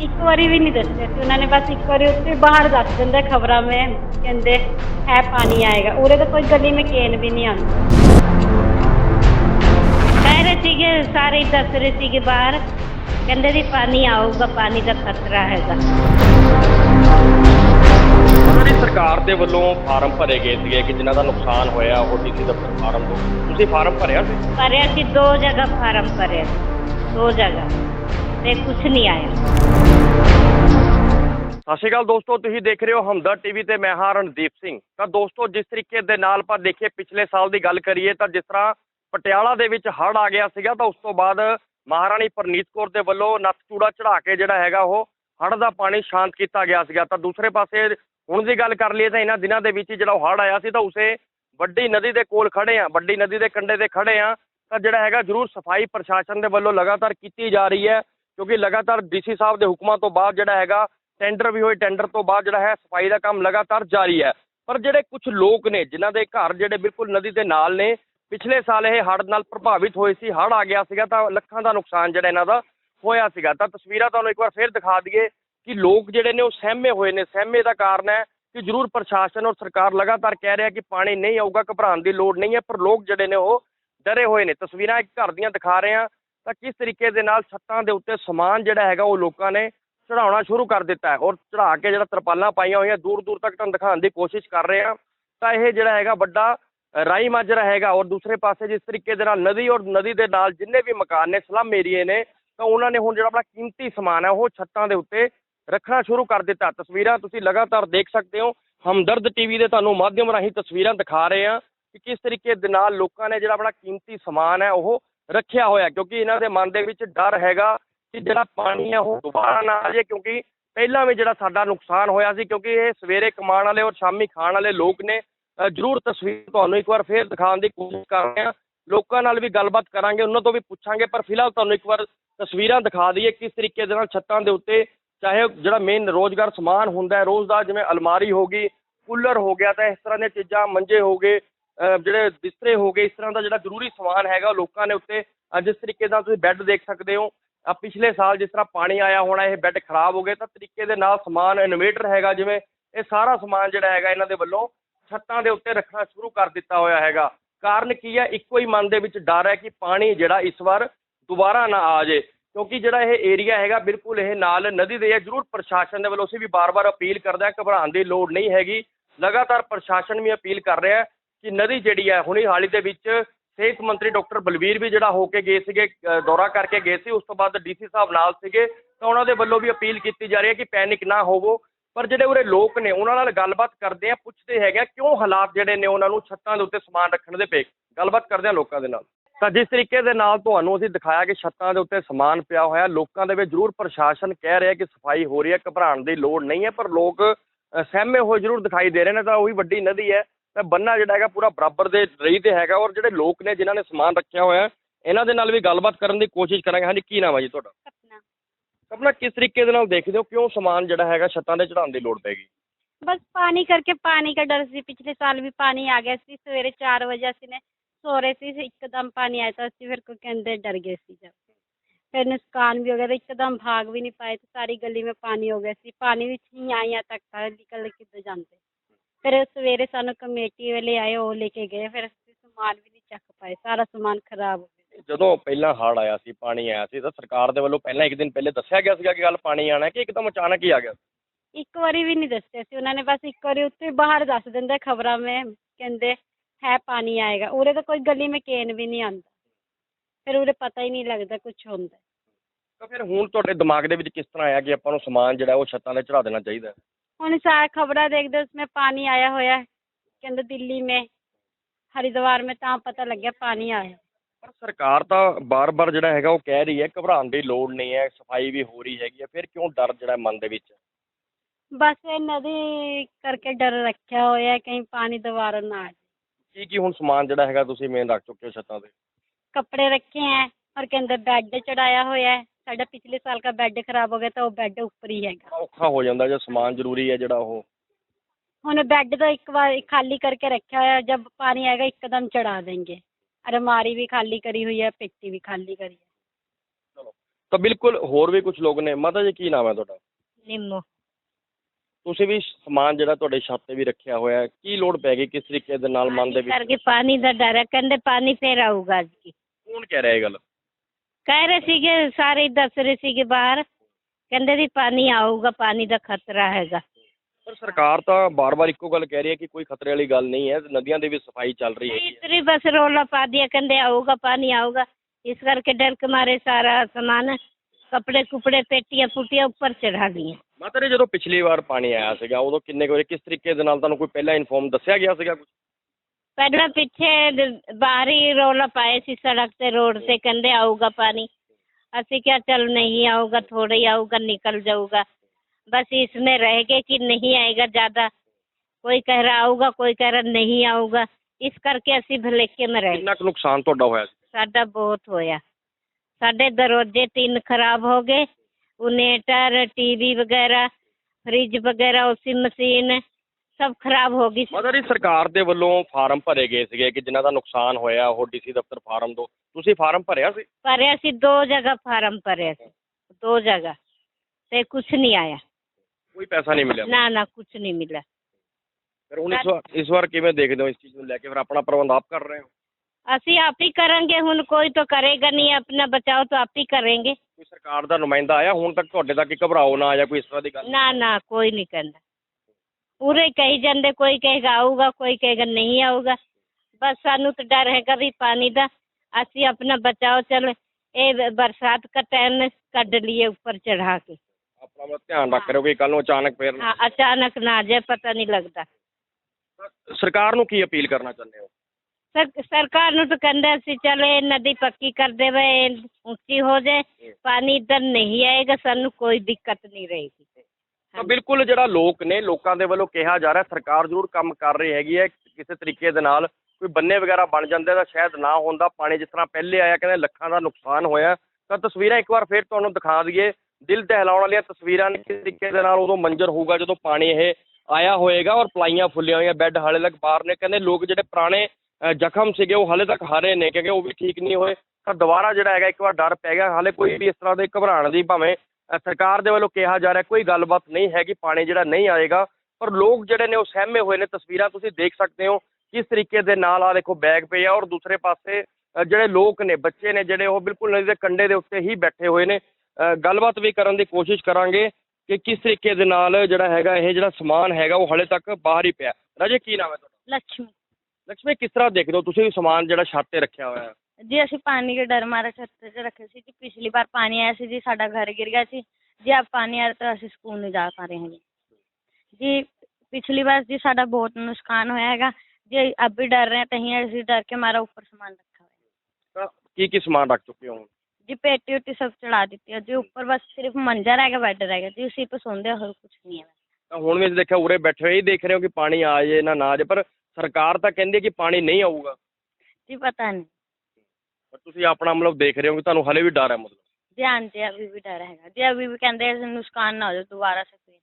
ਇੱਕ ਵਾਰੀ ਵੀ ਨਹੀਂ ਦੱਸਿਆ ਸੀ। ਉਹਨਾਂ ਨੇ ਬਸ ਇੱਕ ਵਾਰੀ ਉੱਤੇ ਬਾਹਰ ਦੱਸ ਦਿੰਦਾ ਖਬਰਾਂ ਮੈਂ ਕਹਿੰਦੇ ਹੈ ਪਾਣੀ ਆਏਗਾ। ਉਰੇ ਤਾਂ ਕੋਈ ਗਲੀ में ਕੇਨ ਵੀ ਨਹੀਂ ਆਉਂਦਾ। ਕਹਿ ਰਹੇ ਸੀਗੇ ਸਾਰੇ ਦੱਸ ਰਹੇ ਸੀਗੇ ਬਾਹਰ ਕਹਿੰਦੇ ਜੀ ਪਾਣੀ ਆਊਗਾ ਪਾਣੀ ਦਾ ਖਤਰਾ ਹੈਗਾ। ਸਰਕਾਰ ਦੇ ਵੱਲੋਂ ਫਾਰਮ ਭਰੇ ਗਏ ਸੀਗੇ ਕਿ ਜਿਨ੍ਹਾਂ ਦਾ ਨੁਕਸਾਨ ਹੋਇਆ ਉਹ ਡੀਸੀ ਦਫ਼ਤਰ ਫਾਰਮ ਤੋਂ ਤੁਸੀਂ ਫਾਰਮ ਭਰਿਆ ਸੀ? ਭਰਿਆ ਸੀ ਦੋ ਜਗ੍ਹਾ ਫਾਰਮ ਭਰਿਆ ਦੋ ਜਗ੍ਹਾ। ਤੇ ਕੁਝ ਨਹੀਂ ਆਇਆ। ਸਤਿ ਸ਼੍ਰੀ ਅਕਾਲ ਦੋਸਤੋ, ਤੁਸੀਂ ਦੇਖ ਰਹੇ ਹੋ ਹਮਦਰ ਟੀਵੀ ਤੇ ਮੈਂ ਹਾਂ ਰਣਦੀਪ ਸਿੰਘ। ਤਾਂ ਦੋਸਤੋ, ਜਿਸ ਤਰੀਕੇ ਦੇ ਨਾਲ ਆਪਾਂ ਦੇਖੀਏ, ਪਿਛਲੇ ਸਾਲ ਦੀ ਗੱਲ ਕਰੀਏ ਤਾਂ ਜਿਸ ਤਰ੍ਹਾਂ ਪਟਿਆਲਾ ਦੇ ਵਿੱਚ ਹੜ੍ਹ ਆ ਗਿਆ ਸੀਗਾ, ਤਾਂ ਉਸ ਤੋਂ ਬਾਅਦ ਮਹਾਰਾਣੀ ਪਰਨੀਤ ਕੌਰ ਦੇ ਵੱਲੋਂ ਨੱਥ ਚੂੜਾ ਚੜਾ ਕੇ ਜਿਹੜਾ ਹੈਗਾ ਉਹ ਹੜ੍ਹ ਦਾ ਪਾਣੀ ਸ਼ਾਂਤ ਕੀਤਾ ਗਿਆ ਸੀਗਾ। ਤਾਂ ਦੂਸਰੇ ਪਾਸੇ ਹੁਣ ਦੀ ਗੱਲ ਕਰ ਲਈਏ ਤਾਂ ਇਹਨਾਂ ਦਿਨਾਂ ਦੇ ਵਿੱਚ ਹੀ ਜਿਹੜਾ ਉਹ ਹੜ੍ਹ ਆਇਆ ਸੀ, ਤਾਂ ਉਸੇ ਵੱਡੀ ਨਦੀ ਦੇ ਕੋਲ ਖੜੇ ਆ ਵੱਡੀ ਨਦੀ ਦੇ ਕੰਢੇ ਤੇ ਖੜੇ ਆ ਤਾਂ ਜਿਹੜਾ ਹੈਗਾ ਜ਼ਰੂਰ ਸਫ਼ਾਈ ਪ੍ਰਸ਼ਾਸਨ ਦੇ ਵੱਲੋਂ ਲਗਾਤਾਰ ਕੀਤੀ ਜਾ ਰਹੀ ਹੈ, ਕਿਉਂਕਿ ਲਗਾਤਾਰ ਡੀਸੀ ਸਾਹਿਬ ਦੇ ਹੁਕਮਾਂ ਤੋਂ ਬਾਅਦ ਜਿਹੜਾ ਹੈਗਾ ਟੈਂਡਰ ਵੀ ਹੋਏ ਟੈਂਡਰ ਤੋਂ ਬਾਅਦ ਜਿਹੜਾ ਹੈ ਸਫ਼ਾਈ ਦਾ ਕੰਮ ਲਗਾਤਾਰ ਜਾਰੀ ਹੈ। ਪਰ ਜਿਹੜੇ ਕੁਝ ਲੋਕ ਨੇ, ਜਿਨ੍ਹਾਂ ਦੇ ਘਰ ਜਿਹੜੇ ਬਿਲਕੁਲ ਨਦੀ ਦੇ ਨਾਲ ਨੇ, ਪਿਛਲੇ ਸਾਲ ਇਹ ਹੜ੍ਹ ਨਾਲ ਪ੍ਰਭਾਵਿਤ ਹੋਏ ਸੀ, ਹੜ੍ਹ ਆ ਗਿਆ ਸੀਗਾ ਤਾਂ ਲੱਖਾਂ ਦਾ ਨੁਕਸਾਨ ਜਿਹੜਾ ਇਹਨਾਂ ਦਾ ਹੋਇਆ ਸੀਗਾ। ਤਾਂ ਤਸਵੀਰਾਂ ਤੁਹਾਨੂੰ ਇੱਕ ਵਾਰ ਫੇਰ ਦਿਖਾ ਦਈਏ ਕਿ ਲੋਕ ਜਿਹੜੇ ਨੇ ਉਹ ਸਹਿਮੇ ਹੋਏ ਨੇ। ਸਹਿਮੇ ਦਾ ਕਾਰਨ ਹੈ ਕਿ ਜ਼ਰੂਰ ਪ੍ਰਸ਼ਾਸਨ ਔਰ ਸਰਕਾਰ ਲਗਾਤਾਰ ਕਹਿ ਰਿਹਾ ਕਿ ਪਾਣੀ ਨਹੀਂ ਆਊਗਾ, ਘਬਰਾਉਣ ਦੀ ਲੋੜ ਨਹੀਂ ਹੈ, ਪਰ ਲੋਕ ਜਿਹੜੇ ਨੇ ਉਹ ਡਰੇ ਹੋਏ ਨੇ। ਤਸਵੀਰਾਂ ਇੱਕ ਘਰ ਦੀਆਂ ਦਿਖਾ ਰਹੇ ਹਾਂ ਤਾਂ ਕਿਸ ਤਰੀਕੇ ਦੇ ਨਾਲ ਛੱਤਾਂ ਦੇ ਉੱਤੇ ਸਮਾਨ ਜਿਹੜਾ ਹੈਗਾ ਉਹ ਲੋਕਾਂ ਨੇ ਚੜਾਉਣਾ ਸ਼ੁਰੂ ਕਰ ਦਿੱਤਾ ਹੈ। ਔਰ ਚੜਾ ਕੇ ਜਿਹੜਾ ਤਰਪਾਲਾਂ ਪਾਈਆਂ ਹੋਈਆਂ ਦੂਰ ਦੂਰ ਤੱਕ ਤੁਹਾਨੂੰ ਦਿਖਾਉਣ ਦੀ ਕੋਸ਼ਿਸ਼ ਕਰ ਰਹੇ ਹਾਂ। ਤਾਂ ਇਹ ਜਿਹੜਾ ਹੈਗਾ ਵੱਡਾ ਰਾਈ ਮਾਜਰਾ ਹੈਗਾ। ਔਰ ਦੂਸਰੇ ਪਾਸੇ ਜਿਸ ਤਰੀਕੇ ਦੇ ਨਾਲ ਨਦੀ ਔਰ ਨਦੀ ਦੇ ਨਾਲ ਜਿੰਨੇ ਵੀ ਮਕਾਨ ਨੇ, ਸਲਮ ਏਰੀਏ ਨੇ, ਤਾਂ ਉਹਨਾਂ ਨੇ ਹੁਣ ਜਿਹੜਾ ਆਪਣਾ ਕੀਮਤੀ ਸਮਾਨ ਹੈ, ਉਹ ਛੱਤਾਂ ਦੇ ਉੱਤੇ ਰੱਖਣਾ ਸ਼ੁਰੂ ਕਰ ਦਿੱਤਾ। ਤਸਵੀਰਾਂ ਤੁਸੀਂ ਲਗਾਤਾਰ ਦੇਖ ਸਕਦੇ ਹੋ। ਹਮਦਰਦ ਟੀਵੀ ਦੇ ਤੁਹਾਨੂੰ ਮਾਧਿਅਮ ਰਾਹੀਂ ਤਸਵੀਰਾਂ ਦਿਖਾ ਰਹੇ ਹਾਂ ਕਿ ਕਿਸ ਤਰੀਕੇ ਦੇ ਨਾਲ ਲੋਕਾਂ ਨੇ ਜਿਹੜਾ ਆਪਣਾ ਕੀਮਤੀ ਸਮਾਨ ਹੈ, ਉਹ ਰੱਖਿਆ ਹੋਇਆ ਕਿਉਂਕਿ ਇਹਨਾਂ ਦੇ ਮਨ ਦੇ ਵਿੱਚ ਡਰ ਹੈਗਾ ਕਿ ਜਿਹੜਾ ਪਾਣੀ ਹੈ ਉਹ ਦੁਬਾਰਾ ਨਾ ਆ ਜਾਏ ਕਿਉਂਕਿ ਪਹਿਲਾਂ ਵੀ ਜਿਹੜਾ ਸਾਡਾ ਨੁਕਸਾਨ ਹੋਇਆ ਸੀ ਕਿਉਂਕਿ ਇਹ ਸਵੇਰੇ ਕਮਾਉਣ ਵਾਲੇ ਔਰ ਸ਼ਾਮੀ ਖਾਣ ਵਾਲੇ ਲੋਕ ਨੇ ਜ਼ਰੂਰ ਤਸਵੀਰ ਤੁਹਾਨੂੰ ਇੱਕ ਵਾਰ ਫੇਰ ਦਿਖਾਉਣ ਦੀ ਕੋਸ਼ਿਸ਼ ਕਰ ਰਹੇ ਹਾਂ। ਲੋਕਾਂ ਨਾਲ ਵੀ ਗੱਲਬਾਤ ਕਰਾਂਗੇ, ਉਹਨਾਂ ਤੋਂ ਵੀ ਪੁੱਛਾਂਗੇ, ਪਰ ਫਿਲਹਾਲ ਤੁਹਾਨੂੰ ਇੱਕ ਵਾਰ ਤਸਵੀਰਾਂ ਦਿਖਾ ਦਈਏ ਕਿਸ ਤਰੀਕੇ ਦੇ ਨਾਲ ਛੱਤਾਂ ਦੇ ਉੱਤੇ ਚਾਹੇ ਜਿਹੜਾ ਮੇਨ ਰੋਜ਼ਗਾਰ ਸਮਾਨ ਹੁੰਦਾ ਹੈ, ਰੋਜ਼ ਦਾ ਜਿਵੇਂ ਅਲਮਾਰੀ ਹੋ ਗਈ, ਕੂਲਰ ਹੋ ਗਿਆ ਤਾਂ ਇਸ ਤਰ੍ਹਾਂ ਦੀਆਂ ਚੀਜ਼ਾਂ, ਮੰਜੇ ਹੋ ਗਏ ਜਿਹੜੇ ਬਿਸਤਰੇ ਹੋ ਗਏ, ਇਸ ਤਰ੍ਹਾਂ ਦਾ ਜਿਹੜਾ ਜ਼ਰੂਰੀ ਸਮਾਨ ਹੈਗਾ ਉਹ ਲੋਕਾਂ ਨੇ ਉੱਤੇ ਜਿਸ ਤਰੀਕੇ ਨਾਲ ਤੁਸੀਂ ਬੈੱਡ ਦੇਖ ਸਕਦੇ ਹੋ ਅ, ਪਿਛਲੇ ਸਾਲ ਜਿਸ ਤਰ੍ਹਾਂ ਪਾਣੀ ਆਇਆ ਹੋਣਾ ਇਹ ਬੈੱਡ ਖਰਾਬ ਹੋ ਗਏ ਤਾਂ ਤਰੀਕੇ ਦੇ ਨਾਲ ਸਮਾਨ ਇਨਵੇਟਰ ਹੈਗਾ ਜਿਵੇਂ ਇਹ ਸਾਰਾ ਸਮਾਨ ਜਿਹੜਾ ਹੈਗਾ ਇਹਨਾਂ ਦੇ ਵੱਲੋਂ ਛੱਤਾਂ ਦੇ ਉੱਤੇ ਰੱਖਣਾ ਸ਼ੁਰੂ ਕਰ ਦਿੱਤਾ ਹੋਇਆ ਹੈਗਾ। ਕਾਰਨ ਕੀ ਹੈ ਇੱਕੋ ਹੀ ਮਨ ਦੇ ਵਿੱਚ ਡਰ ਹੈ ਕਿ ਪਾਣੀ ਜਿਹੜਾ ਇਸ ਵਾਰ ਦੁਬਾਰਾ ਨਾ ਆ ਜਾਏ ਕਿਉਂਕਿ ਜਿਹੜਾ ਇਹ ਏਰੀਆ ਹੈਗਾ ਬਿਲਕੁਲ ਇਹ ਨਾਲ ਨਦੀ ਦੇ ਹੈ ਜ਼ਰੂਰ ਪ੍ਰਸ਼ਾਸਨ ਦੇ ਵੱਲੋਂ ਅਸੀਂ ਵੀ ਬਾਰ-ਬਾਰ ਅਪੀਲ ਕਰਦੇ ਹਾਂ ਘਬਰਾਉਣ ਦੀ ਲੋੜ ਨਹੀਂ ਹੈਗੀ। ਲਗਾਤਾਰ ਪ੍ਰਸ਼ਾਸਨ ਵੀ ਅਪੀਲ ਕਰ ਰਿਹਾ ਕਿ ਨਦੀ ਜਿਹੜੀ ਹੈ ਹੁਣੀ ਹਾਲੀ ਦੇ ਵਿੱਚ ਸਿਹਤ ਮੰਤਰੀ ਡਾਕਟਰ ਬਲਵੀਰ ਵੀ ਜਿਹੜਾ ਹੋ ਕੇ ਗਏ ਸੀਗੇ ਦੌਰਾ ਕਰਕੇ ਗਏ ਸੀ, ਉਸ ਤੋਂ ਬਾਅਦ ਡੀਸੀ ਸਾਹਿਬ ਨਾਲ ਸੀਗੇ, ਤਾਂ ਉਹਨਾਂ ਦੇ ਵੱਲੋਂ ਵੀ ਅਪੀਲ ਕੀਤੀ ਜਾ ਰਹੀ ਹੈ ਕਿ ਪੈਨਿਕ ਨਾ ਹੋਵੋ। ਪਰ ਜਿਹੜੇ ਉਰੇ ਲੋਕ ਨੇ, ਉਹਨਾਂ ਨਾਲ ਗੱਲਬਾਤ ਕਰਦੇ ਆ, ਪੁੱਛਦੇ ਹੈਗੇ ਆ, ਕਿਉਂ ਹਾਲਾਤ ਜਿਹੜੇ ਨੇ ਉਹਨਾਂ ਨੂੰ ਛੱਤਾਂ ਦੇ ਉੱਤੇ ਸਮਾਨ ਰੱਖਣ ਦੇ ਪਏ ਗੱਲਬਾਤ ਕਰਦੇ ਆ ਲੋਕਾਂ ਦੇ ਨਾਲ। ਤਾਂ ਜਿਸ ਤਰੀਕੇ ਦੇ ਨਾਲ ਤੁਹਾਨੂੰ ਅਸੀਂ ਦਿਖਾਇਆ ਕਿ ਛੱਤਾਂ ਦੇ ਉੱਤੇ ਸਮਾਨ ਪਿਆ ਹੋਇਆ, ਲੋਕਾਂ ਦੇ ਵਿੱਚ ਜ਼ਰੂਰ ਪ੍ਰਸ਼ਾਸਨ ਕਹਿ ਰਿਹਾ ਕਿ ਸਫ਼ਾਈ ਹੋ ਰਹੀ ਹੈ, ਘਬਰਾਉਣ ਦੀ ਲੋੜ ਨਹੀਂ ਹੈ, ਪਰ ਲੋਕ ਸਹਿਮੇ ਹੋਏ ਜ਼ਰੂਰ ਦਿਖਾਈ ਦੇ ਰਹੇ ਨੇ, ਤਾਂ ਉਹੀ ਵੱਡੀ ਨਦੀ ਹੈ। ਬੰਨਾ ਜਿਹੜਾ ਹੈਗਾ ਪੂਰਾ ਬਰਾਬਰ ਦੇ ਰਹੀ ਤੇ ਹੈਗਾ ਔਰ ਜਿਹੜੇ ਲੋਕ ਨੇ ਜਿਨ੍ਹਾਂ ਨੇ ਸਮਾਨ ਰੱਖਿਆ ਹੋਇਆ ਇਹਨਾਂ ਦੇ ਨਾਲ ਵੀ ਗੱਲਬਾਤ ਕਰਨ ਦੀ ਕੋਸ਼ਿਸ਼ ਕਰਾਂਗੇ। ਹਾਂਜੀ ਕੀ ਨਾਮ ਹੈ ਜੀ ਤੁਹਾਡਾ? ਸਪਨਾ ਸਪਨਾ ਕਿਸ ਤਰੀਕੇ ਦੇ ਨਾਲ ਦੇਖਦੇ ਹੋ? ਕਿਉਂ ਸਮਾਨ ਜਿਹੜਾ ਹੈਗਾ ਛੱਤਾਂ ਤੇ ਚੜਾਉਣ ਦੀ ਲੋੜ ਪੈਗੀ ਬਸ ਪਾਣੀ ਕਰਕੇ ਪਾਣੀ ਦਾ ਡਰ ਸੀ। ਪਿਛਲੇ ਸਾਲ ਵੀ ਪਾਣੀ ਆ ਗਿਆ ਸੀ। ਸਵੇਰੇ 4 ਵਜੇ ਅਸੀਂ ਨੇ ਸੋ ਸੀ। ਇੱਕਦਮ ਪਾਣੀ ਆਇਆ ਤਾਂ ਅਸੀਂ ਫਿਰ ਕੋ ਕਹਿੰਦੇ ਡਰ ਗਏ ਸੀ ਜਦ ਫਿਰ ਨੁਕਸਾਨ ਵੀ ਹੋ ਗਿਆ ਤਾਂ ਇੱਕਦਮ ਭਾਗ ਵੀ ਨਹੀਂ ਪਾਏ ਤੇ ਸਾਰੀ ਗਲੀ ਮੇਂ ਪਾਣੀ ਹੋ ਗਿਆ ਸੀ। ਪਾਣੀ ਵਿੱਚ ਹੀ ਆਈਆਂ ਤੱਕ ਨਿਕਲ ਕਿੱਦਾਂ ਜਾਂਦੇ? ਫਿਰ ਸਵੇਰੇ ਸਾਨੂੰ ਕਮੇਟੀ ਵਾਲੇ ਆਏ ਉਹ ਲੈ ਕੇ ਗਏ ਫਿਰ ਅਸੀਂ ਸਮਾਨ ਵੀ ਨਹੀਂ ਚੱਕ ਪਾਏ ਸਾਰਾ ਸਮਾਨ ਖਰਾਬ ਹੋ ਗਿਆ। ਜਦੋਂ ਪਹਿਲਾਂ ਹੜ੍ਹ ਆਇਆ ਸੀ ਪਾਣੀ ਆਇਆ ਸੀ ਤਾਂ ਸਰਕਾਰ ਦੇ ਵੱਲੋਂ ਪਹਿਲਾਂ ਇੱਕ ਦਿਨ ਪਹਿਲੇ ਦੱਸਿਆ ਗਿਆ ਸੀਗਾ ਕਿ ਗੱਲ ਪਾਣੀ ਆਣਾ ਕਿ ਇੱਕਦਮ ਅਚਾਨਕ ਹੀ ਆ ਗਿਆ? ਇੱਕ ਵਾਰੀ ਵੀ ਨਹੀਂ ਦੱਸਿਆ ਸੀ ਉਹਨਾਂ ਨੇ ਬਸ ਇੱਕ ਵਾਰੀ ਉੱਤੇ ਬਾਹਰ ਦੱਸ ਦਿੰਦਾ ਖਬਰਾਂ ਮੈਂ ਕਹਿੰਦੇ ਹੈ ਪਾਣੀ ਆਏਗਾ ਉਰੇ ਤਾਂ ਕੋਈ ਗਲੀ में ਕੇਨ ਵੀ ਨਹੀਂ ਆਉਂਦਾ। ਫਿਰ ਉਰੇ ਪਤਾ ਹੀ ਨਹੀਂ ਲੱਗਦਾ ਕੁਝ ਹੁੰਦਾ। ਤਾਂ ਫਿਰ ਹੁਣ ਤੁਹਾਡੇ ਦਿਮਾਗ ਦੇ ਵਿੱਚ ਕਿਸ ਤਰ੍ਹਾਂ ਆਇਆ ਕਿ ਆਪਾਂ ਨੂੰ ਸਮਾਨ ਜਿਹੜਾ ਉਹ ਛੱਤਾਂ ਤੇ ਚੜਾ ਦੇਣਾ ਚਾਹੀਦਾ? ਹੁਣ सारी ख़बरें देखदे उसमें पानी आया होया है के अंदर दिल्ली में हरिद्वार ਤਾਂ ਪਤਾ ਲੱਗਿਆ ਪਾਣੀ ਆਇਆ। ਪਰ ਸਰਕਾਰ ਤਾਂ ਬਾਰ-ਬਾਰ ਜਿਹੜਾ ਹੈਗਾ ਉਹ ਕਹਿ ਰਹੀ ਹੈ ਘਬਰਾਉਣ ਦੀ ਲੋੜ ਨਹੀਂ ਹੈ ਸਫ਼ਾਈ ਵੀ ਹੋ ਰਹੀ ਹੈਗੀ ਫਿਰ ਕਿਉਂ ਡਰ ਜਿਹੜਾ ਮਨ ਦੇ ਵਿੱਚ? ਬਸ ਇਹ ਨਦੀ ਕਰਕੇ ਡਰ ਰੱਖਿਆ ਹੋਇਆ ਕਹੀਂ ਪਾਣੀ ਦੁਬਾਰਾ ਨਾ ਆਏ। ਕੀ ਕੀ ਹੁਣ ਸਮਾਨ ਜਿਹੜਾ ਹੈਗਾ ਤੁਸੀਂ ਮੇਨ ਰੱਖ ਚੁੱਕੇ ਹੋ ਛੱਤਾਂ ਤੇ? ਕੱਪੜੇ ਰੱਖੇ ਹੈ ਔਰ के अंदर बेड ਹੋਇਆ ਹੈ। ਸਾਡਾ ਪਿਛਲੇ ਸਾਲ ਦਾ ਬੈੱਡ ਖਰਾਬ ਹੋ ਗਿਆ ਤਾਂ ਉਹ ਬੈੱਡ ਉੱਪਰ ਹੀ ਹੈਗਾ। ਔਖਾ ਹੋ ਜਾਂਦਾ ਜੇ ਸਮਾਨ ਜ਼ਰੂਰੀ ਹੈ ਜਿਹੜਾ ਉਹ। ਹੁਣ बेड तो एक बार खाली करके रखा हुआ है जब पानी आएगा एकदम चढ़ा देंगे अलमारी भी खाली करी हुई है पेटी भी खाली करी ਤਾਂ ਬਿਲਕੁਲ ਹੋਰ ਵੀ ਕੁਝ ਲੋਕ ਨੇ। ਮਾਤਾ ਜੀ ਕੀ ਨਾਮ ਹੈ ਤੁਹਾਡਾ? है ਤੁਸੀਂ ਵੀ ਸਮਾਨ ਜਿਹੜਾ ਤੁਹਾਡੇ ਛੱਤ ਤੇ ਵੀ ਰੱਖਿਆ ਹੋਇਆ ਹੈ ਕੀ ਲੋੜ ਪੈ ਗਈ ਕਿਸ ਤਰੀਕੇ ਦੇ ਨਾਲ ਮਨ ਦੇ ਵਿੱਚ? करके पानी का डर है कहते पानी फिर आऊगा ਕੌਣ ਕਹਿ ਰਿਹਾ ਇਹ ਗੱਲ? ਕਹਿ ਰਹੇ ਸੀਗੇ ਸਾਰੇ ਦੱਸ ਰਹੇ ਸੀਗੇ ਬਾਹਰ ਕਹਿੰਦੇ ਵੀ ਪਾਣੀ ਆਊਗਾ ਪਾਣੀ ਦਾ ਖਤਰਾ ਹੈਗਾ। ਪਰ ਸਰਕਾਰ ਤਾਂ ਬਾਰ-ਬਾਰ ਇੱਕੋ ਗੱਲ ਕਹਿ ਰਹੀ ਹੈ ਕਿ ਕੋਈ ਖਤਰੇ ਵਾਲੀ ਗੱਲ ਨਹੀਂ ਹੈ ਨਦੀਆਂ ਦੇ ਵਿੱਚ ਸਫ਼ਾਈ ਚੱਲ ਰਹੀ ਹੈ। ਇਤਰੀ ਬਸ ਰੋਲਾ ਪਾ ਦਿਆ ਕਹਿੰਦੇ ਆਊਗਾ ਪਾਣੀ ਆਊਗਾ। ਇਸ ਕਰਕੇ ਡਰ ਕੇ ਮਾਰੇ ਸਾਰਾ ਸਮਾਨ ਕੱਪੜੇ ਕੁਪੜੇ ਪੇਟੀਆਂ ਪੁਟੀਆਂ ਉੱਪਰ ਚੜਾ ਦੀਆਂ ਮਾਤਾ ਜੀ ਜਦੋਂ ਪਿਛਲੀ ਵਾਰ ਪਾਣੀ ਆਇਆ ਸੀਗਾ ਉਦੋਂ ਕਿੰਨੇ ਕੁ ਵਜੇ ਕਿਸ ਤਰੀਕੇ ਦੇ ਨਾਲ ਤੁਹਾਨੂੰ ਕੋਈ ਪਹਿਲਾਂ ਇਨਫੋਰਮ ਦੱਸਿਆ ਗਿਆ ਸੀਗਾ ਕੁਝ ਪਹਿਲਾਂ ਪਿੱਛੇ ਦ- ਬਾਹਰ ਹੀ ਰੌਲਾ ਪਾਏ ਸੀ ਸੜਕ ਤੇ ਰੋਡ ਤੇ ਕਹਿੰਦੇ ਆਊਗਾ ਪਾਣੀ ਅਸੀਂ ਕਿਹਾ ਚਲ नहीं ਆਊਗਾ ਥੋੜਾ ਹੀ ਆਊਗਾ ਨਿਕਲ ਜਾਊਗਾ बस इसमें रह गए कि नहीं आएगा ज़्यादा कोई कह रहा आऊगा कोई कह रहा नहीं आऊगा ਇਸ ਕਰਕੇ ਅਸੀਂ ਭਲੇਖੇ में रह गए ਕਿੰਨਾ ਕੁ ਨੁਕਸਾਨ ਤੁਹਾਡਾ ਹੋਇਆ ਸੀ ਸਾਡਾ ਬਹੁਤ ਹੋਇਆ ਸਾਡੇ ਦਰਵਾਜ਼ੇ ਤਿੰਨ ਖਰਾਬ ਹੋ ਗਏ ਉਨੇਟਰ ਟੀਵੀ ਵਗੈਰਾ ਫ੍ਰਿਜ ਵਗੈਰਾ ਉਸੀ ਮਸ਼ੀਨ ਸਭ ਖਰਾਬ ਹੋ ਗਈ ਮਾਤਾ ਜੀ ਸਰਕਾਰ ਦੇ ਵੱਲੋਂ ਫਾਰਮ ਭਰੇ ਗਏ ਸੀਗੇ ਕਿ ਜਿਨ੍ਹਾਂ ਦਾ ਨੁਕਸਾਨ ਹੋਇਆ ਉਹ ਡੀਸੀ ਦਫ਼ਤਰ ਫਾਰਮ ਦੋ ਤੁਸੀਂ ਫਾਰਮ ਭਰਿਆ ਸੀ ਭਰਿਆ ਸੀ ਦੋ ਜਗ੍ਹਾ ਫਾਰਮ ਭਰਿਆ ਸੀ ਦੋ ਜਗ੍ਹਾ ਤੇ ਕੁਝ ਨਹੀਂ ਆਇਆ ਕੋਈ ਪੈਸਾ ਨਹੀਂ ਮਿਲਿਆ ਨਾ ਨਾ ਕੁਝ ਨਹੀਂ ਮਿਲਾ ਫਿਰ ਹੁਣ ਇਸ ਵਾਰ ਇਸ ਵਾਰ ਕਿਵੇਂ ਦੇਖਦੇ ਹੋ ਇਸ ਚੀਜ਼ ਨੂੰ ਲੈ ਕੇ ਫਿਰ ਆਪਣਾ ਪ੍ਰਬੰਧ ਆਪ ਕਰ ਰਹੇ ਹੋ ਅਸੀਂ ਆਪ ਹੀ ਕਰਾਂਗੇ ਹੁਣ ਕੋਈ ਤਾਂ ਕਰੇਗਾ ਨਹੀਂ ਆਪਣਾ ਬਚਾਓ ਤਾਂ ਆਪ ਹੀ ਕरेंगे ਕੋਈ ਸਰਕਾਰ ਦਾ ਨੁਮਾਇੰਦਾ ਆਇਆ ਹੁਣ ਤੱਕ ਤੁਹਾਡੇ ਤੱਕ ਕਿ ਘਬਰਾਓ ਨਾ ਜਾਂ ਕੋਈ ਇਸ ਤਰ੍ਹਾਂ ਦੀ ਗੱਲ ਨਾ ਨਾ ਕੋਈ ਨਹੀਂ ਕਹਿੰਦਾ ਪੂਰੇ ਕਹੀ ਜਾਂਦੇ ਕੋਈ ਕਹੇਗਾ ਆਊਗਾ ਕੋਈ ਕਹੇਗਾ ਨਹੀਂ ਆਊਗਾ ਬਸ ਸਾਨੂੰ ਤਾਂ ਡਰ ਹੈਗਾ ਵੀ ਪਾਣੀ ਦਾ ਅਸੀਂ ਆਪਣਾ ਬਚਾਓ ਚਲ ਇਹ ਬਰਸਾਤ ਦਾ ਟਾਈਮ ਕੱਢ ਲਈਏ ਉੱਪਰ ਚੜ੍ਹਾ ਕੇ ਆਪਣਾ ਮਤਲਬ ਧਿਆਨ ਰੱਖ ਰਹੇ ਹੋ ਕਿ ਕੱਲ ਨੂੰ ਅਚਾਨਕ ਫੇਰ ਨਾ- ਹਾਂ ਅਚਾਨਕ ਨਾ ਆ ਜਾਏ ਪਤਾ ਨਹੀਂ ਲੱਗਦਾ ਸਰਕਾਰ ਨੂੰ ਕੀ ਅਪੀਲ ਕਰਨਾ ਚਾਹੁੰਦੇ ਹੋ ਸਰ- ਸਰਕਾਰ ਨੂੰ ਤਾਂ ਕਹਿੰਦੇ ਸੀ ਚਲ ਇਹ ਨਦੀ ਪੱਕੀ ਕਰ ਦੇਵੇ ਇਹ ਉੱਚੀ ਹੋ ਜਾਏ ਪਾਣੀ ਇੱਧਰ ਨਹੀਂ ਆਏਗਾ ਸਾਨੂੰ ਕੋਈ ਦਿੱਕਤ ਨਹੀਂ ਰਹੇਗੀ ਤਾਂ ਬਿਲਕੁਲ ਜਿਹੜਾ ਲੋਕ ਨੇ ਲੋਕਾਂ ਦੇ ਵੱਲੋਂ ਕਿਹਾ ਜਾ ਰਿਹਾ ਸਰਕਾਰ ਜ਼ਰੂਰ ਕੰਮ ਕਰ ਰਹੀ ਹੈਗੀ ਹੈ ਕਿਸੇ ਤਰੀਕੇ ਦੇ ਨਾਲ ਕੋਈ ਬੰਨੇ ਵਗੈਰਾ ਬਣ ਜਾਂਦੇ ਤਾਂ ਸ਼ਾਇਦ ਨਾ ਹੁੰਦਾ ਪਾਣੀ ਜਿਸ ਤਰ੍ਹਾਂ ਪਹਿਲੇ ਆਇਆ ਕਹਿੰਦੇ ਲੱਖਾਂ ਦਾ ਨੁਕਸਾਨ ਹੋਇਆ ਤਾਂ ਤਸਵੀਰਾਂ ਇੱਕ ਵਾਰ ਫੇਰ ਤੁਹਾਨੂੰ ਦਿਖਾ ਦਈਏ ਦਿਲ ਦਹਿਲਾਉਣ ਵਾਲੀਆਂ ਤਸਵੀਰਾਂ ਨੇ ਕਿਸ ਤਰੀਕੇ ਦੇ ਨਾਲ ਉਦੋਂ ਮੰਜ਼ਰ ਹੋਊਗਾ ਜਦੋਂ ਪਾਣੀ ਇਹ ਆਇਆ ਹੋਏਗਾ ਔਰ ਪਲਾਈਆਂ ਫੁੱਲੀਆਂ ਹੋਈਆਂ ਬੈੱਡ ਹਾਲੇ ਤੱਕ ਬਾਹਰ ਨੇ ਕਹਿੰਦੇ ਲੋਕ ਜਿਹੜੇ ਪੁਰਾਣੇ ਜ਼ਖਮ ਸੀਗੇ ਉਹ ਹਾਲੇ ਤੱਕ ਹਰੇ ਨੇ ਕਿਉਂਕਿ ਉਹ ਵੀ ਠੀਕ ਨਹੀਂ ਹੋਏ। ਤਾਂ ਦੁਬਾਰਾ ਜਿਹੜਾ ਹੈਗਾ ਇੱਕ ਵਾਰ ਡਰ ਪੈ ਗਿਆ ਹਾਲੇ ਕੋਈ ਵੀ ਇਸ ਤਰ੍ਹਾਂ ਦੇ ਘਬਰਾਉਣ ਦੀ ਭਾਵੇਂ ਸਰਕਾਰ ਦੇ ਵੱਲੋਂ ਕਿਹਾ ਜਾ ਰਿਹਾ ਕੋਈ ਗੱਲਬਾਤ ਨਹੀਂ ਹੈਗੀ ਪਾਣੀ ਜਿਹੜਾ ਨਹੀਂ ਆਏਗਾ। ਪਰ ਲੋਕ ਜਿਹੜੇ ਨੇ ਉਹ ਸਹਿਮੇ ਹੋਏ ਨੇ ਤਸਵੀਰਾਂ ਤੁਸੀਂ ਦੇਖ ਸਕਦੇ ਹੋ ਕਿਸ ਤਰੀਕੇ ਦੇ ਨਾਲ ਆਹ ਦੇਖੋ ਬੈਗ ਪਏ ਆ ਔਰ ਦੂਸਰੇ ਪਾਸੇ ਜਿਹੜੇ ਲੋਕ ਨੇ ਬੱਚੇ ਨੇ ਜਿਹੜੇ ਉਹ ਬਿਲਕੁਲ ਨਦੀ ਦੇ ਕੰਢੇ ਦੇ ਉੱਤੇ ਹੀ ਬੈਠੇ ਹੋਏ ਨੇ। ਗੱਲਬਾਤ ਵੀ ਕਰਨ ਦੀ ਕੋਸ਼ਿਸ਼ ਕਰਾਂਗੇ ਕਿ ਕਿਸ ਤਰੀਕੇ ਦੇ ਨਾਲ ਜਿਹੜਾ ਹੈਗਾ ਇਹ ਜਿਹੜਾ ਸਮਾਨ ਹੈਗਾ ਉਹ ਹਲੇ ਤੱਕ ਬਾਹਰ ਹੀ ਪਿਆ। ਰਾਜੇ ਕੀ ਨਾਮ ਹੈ ਤੁਹਾਡਾ? ਲਕਸ਼ਮੀ। ਲਕਸ਼ਮੀ ਕਿਸ ਤਰ੍ਹਾਂ ਦੇਖਦੇ ਹੋ? ਤੁਸੀਂ ਵੀ ਸਮਾਨ ਜਿਹੜਾ ਛੱਤ ਤੇ ਰੱਖਿਆ ਹੋਇਆ ਜੀ ਅਸੀਂ पानी के डर मारे छत पर रखे थे जी पिछली बार पानी आया था जी साडा घर गिर गया ਸੀ ਜੀ अब पानी आ रहा तो ਅਸੀਂ ਸਕੂਲ ਨਹੀਂ ਜਾ ਪਾ ਰਹੇ ਹੈਗੇ ਜੀ ਪਿਛਲੀ ਵਾਰ ਜੀ ਸਾਡਾ ਬਹੁਤ ਨੁਕਸਾਨ ਹੋਇਆ ਹੈਗਾ ਜੀ अब भी डर रहे हैं तहीं ਅਸੀਂ डर के मारा ऊपर सामान रखा हुआ है ਤਾਂ ਕੀ ਕੀ ਸਮਾਨ ਰੱਖ ਚੁੱਕੇ ਹੋ जी पेटी वेटी सब चढ़ा देती है जी ऊपर बस सिर्फ मंजा रह गया बेड रह गया जी उसी पे सोते हैं और कुछ नहीं है ਤਾਂ ਹੁਣ ਵੀ ਅਸੀਂ ਦੇਖਿਆ ਉਰੇ ਬੈਠੇ ਹੋਏ ਹੀ ਦੇਖ ਰਹੇ ਹੋ ਕਿ ਪਾਣੀ ਆ ਜੇ ਨਾ ਨਾ ਆ ਜੇ ਪਰ ਸਰਕਾਰ ਤਾਂ ਕਹਿੰਦੀ ਹੈ ਕਿ ਪਾਣੀ ਨਹੀਂ ਆਊਗਾ जी पता नहीं ਪਰ ਤੁਸੀਂ ਆਪਣਾ ਮਤਲਬ ਦੇਖ ਰਹੇ ਹੋ ਕਿ ਤੁਹਾਨੂੰ ਹਲੇ ਵੀ ਡਰ ਹੈ ਮਤਲਬ जी हाँ जी अभी भी डर हैगा जी अभी भी कहते हैं नुकसान ना हो जाए दोबारा से फिर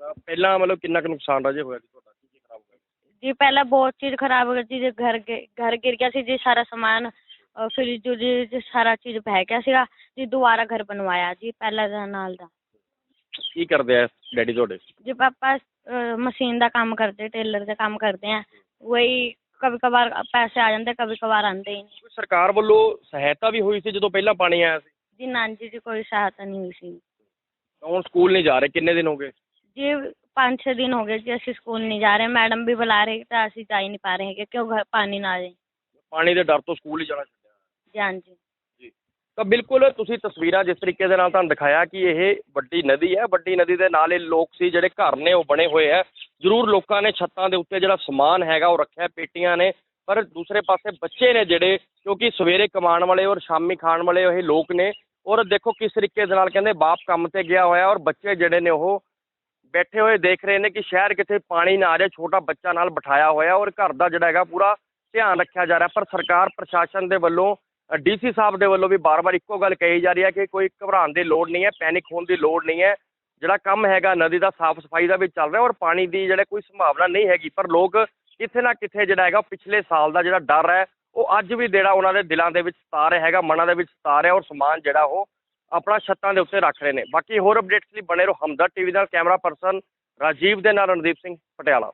ਤਾਂ ਪਹਿਲਾਂ ਮਤਲਬ ਕਿੰਨਾ ਕੁ ਨੁਕਸਾਨ ਰਾਜੇ ਹੋਇਆ ਸੀ ਤੁਹਾਡਾ ਕੀ ਕੀ ਖਰਾਬ ਹੋਇਆ जी पहले बहुत चीज़ खराब हो गई जी जे घर गे- घर गिर गया सी जी सारा सामान और फिर जो जी जी सारा चीज़ बह गया सीगा जी दोबारा घर बनवाया जी पहले ਦਾ ਨਾਲ ਦਾ ਕੀ ਕਰਦੇ ਆ ਡੈਡੀ ਤੁਹਾਡੇ जी पापा मशीन ਦਾ ਕੰਮ ਕਰਦੇ ਟੇਲਰ ਦਾ ਕੰਮ ਕਰਦੇ ਆ ਵਹੀ ਕਦੇ ਕਦਾਰ ਪੈਸੇ ਆ ਜਾਂਦੇ ਕਦੇ ਕਦਾਰ ਆਉਂਦੇ ਹੀ ਨਹੀਂ। ਸਰਕਾਰ ਵੱਲੋਂ ਸਹਾਇਤਾ ਵੀ ਹੋਈ ਸੀ ਜਦੋਂ ਪਹਿਲਾਂ ਪਾਣੀ ਆਇਆ ਸੀ? ਜੀ ਨਾ ਜੀ ਜੀ ਕੋਈ ਸਹਾਇਤਾ ਨਹੀਂ ਹੋਈ ਸੀ। ਹੁਣ ਸਕੂਲ ਨਹੀਂ ਜਾ ਰਹੇ? ਕਿੰਨੇ ਦਿਨ ਹੋ ਗਏ? ਜੀ ਪੰਜ ਛੇ ਦਿਨ ਹੋ ਗਏ ਜੀ ਅਸੀਂ ਸਕੂਲ ਨਹੀਂ ਜਾ ਰਹੇ। ਮੈਡਮ ਵੀ ਬੁਲਾ ਰਹੇ ਤਾਂ ਅਸੀਂ ਜਾ ਹੀ ਨਹੀਂ ਪਾ ਰਹੇ ਹੈਗੇ ਕਿਉਂ ਘਰ ਪਾਣੀ ਨਾ ਆ ਪਾਣੀ ਦੇ ਡਰ ਤੋਂ ਸਕੂਲ ਹੀ ਜਾਣਾ ਛੱਡਿਆ ਜੀ ਹਾਂਜੀ। ਤਾਂ ਬਿਲਕੁਲ ਤੁਸੀਂ ਤਸਵੀਰਾਂ ਜਿਸ ਤਰੀਕੇ ਦੇ ਨਾਲ ਤੁਹਾਨੂੰ ਦਿਖਾਇਆ ਕਿ ਇਹ ਵੱਡੀ ਨਦੀ ਹੈ। ਵੱਡੀ ਨਦੀ ਦੇ ਨਾਲ ਇਹ ਲੋਕ ਸੀ ਜਿਹੜੇ ਘਰ ਨੇ ਉਹ ਬਣੇ ਹੋਏ ਹੈ। ਜ਼ਰੂਰ ਲੋਕਾਂ ਨੇ ਛੱਤਾਂ ਦੇ ਉੱਤੇ ਜਿਹੜਾ ਸਮਾਨ ਹੈਗਾ ਉਹ ਰੱਖਿਆ, ਪੇਟੀਆਂ ਨੇ, ਪਰ ਦੂਸਰੇ ਪਾਸੇ ਬੱਚੇ ਨੇ ਜਿਹੜੇ, ਕਿਉਂਕਿ ਸਵੇਰੇ ਕਮਾਉਣ ਵਾਲੇ ਔਰ ਸ਼ਾਮੀ ਖਾਣ ਵਾਲੇ ਇਹ ਲੋਕ ਨੇ, ਔਰ ਦੇਖੋ ਕਿਸ ਤਰੀਕੇ ਦੇ ਨਾਲ ਕਹਿੰਦੇ ਬਾਪ ਕੰਮ ਤੇ ਗਿਆ ਹੋਇਆ ਔਰ ਬੱਚੇ ਜਿਹੜੇ ਨੇ ਉਹ ਬੈਠੇ ਹੋਏ ਦੇਖ ਰਹੇ ਨੇ ਕਿ ਸ਼ਹਿਰ ਕਿਤੇ ਪਾਣੀ ਨਾ ਆ ਜਾਏ, ਛੋਟਾ ਬੱਚਾ ਨਾਲ ਬਿਠਾਇਆ ਹੋਇਆ ਔਰ ਘਰ ਦਾ ਜਿਹੜਾ ਹੈਗਾ ਪੂਰਾ ਧਿਆਨ ਰੱਖਿਆ ਜਾ ਰਿਹਾ, ਪਰ ਸਰਕਾਰ, ਪ੍ਰਸ਼ਾਸਨ ਦੇ ਵੱਲੋਂ ਡੀਸੀ ਸਾਹਿਬ ਦੇ ਵੱਲੋਂ ਵੀ ਬਾਰ-ਬਾਰ ਇੱਕੋ ਗੱਲ ਕਹੀ ਜਾ ਰਹੀ ਹੈ ਕਿ ਕੋਈ ਘਬਰਾਉਣ ਦੀ ਲੋੜ ਨਹੀਂ ਹੈ, ਪੈਨਿਕ ਹੋਣ ਦੀ ਲੋੜ ਨਹੀਂ ਹੈ ਜਿਹੜਾ ਕੰਮ ਹੈਗਾ ਨਦੀ ਦਾ, ਸਾਫ਼ ਸਫ਼ਾਈ ਦਾ ਵੀ ਚੱਲ ਰਿਹਾ ਔਰ ਪਾਣੀ ਦੀ ਜਿਹੜੇ ਕੋਈ ਸੰਭਾਵਨਾ ਨਹੀਂ ਹੈਗੀ। ਪਰ ਲੋਕ ਕਿਤੇ ਨਾ ਕਿਤੇ ਜਿਹੜਾ ਹੈਗਾ, ਪਿਛਲੇ ਸਾਲ ਦਾ ਜਿਹੜਾ ਡਰ ਹੈ, ਉਹ ਅੱਜ ਵੀ ਜਿਹੜਾ ਉਹਨਾਂ ਦੇ ਦਿਲਾਂ ਦੇ ਵਿੱਚ ਸਤਾ ਰਿਹਾ ਹੈਗਾ, ਮਨਾਂ ਦੇ ਵਿੱਚ ਸਤਾ ਰਿਹਾ ਔਰ ਸਮਾਨ ਜਿਹੜਾ ਉਹ ਆਪਣਾ ਛੱਤਾਂ ਦੇ ਉੱਤੇ ਰੱਖ ਰਹੇ ਨੇ। ਬਾਕੀ ਹੋਰ ਅਪਡੇਟਸ ਲਈ ਬਣੇ ਰਹੋ ਹਮਦਰ ਟੀਵੀ ਨਾਲ, ਕੈਮਰਾ ਪਰਸਨ ਰਾਜੀਵ ਦੇ ਨਾਲ ਰਣਦੀਪ ਸਿੰਘ, ਪਟਿਆਲਾ।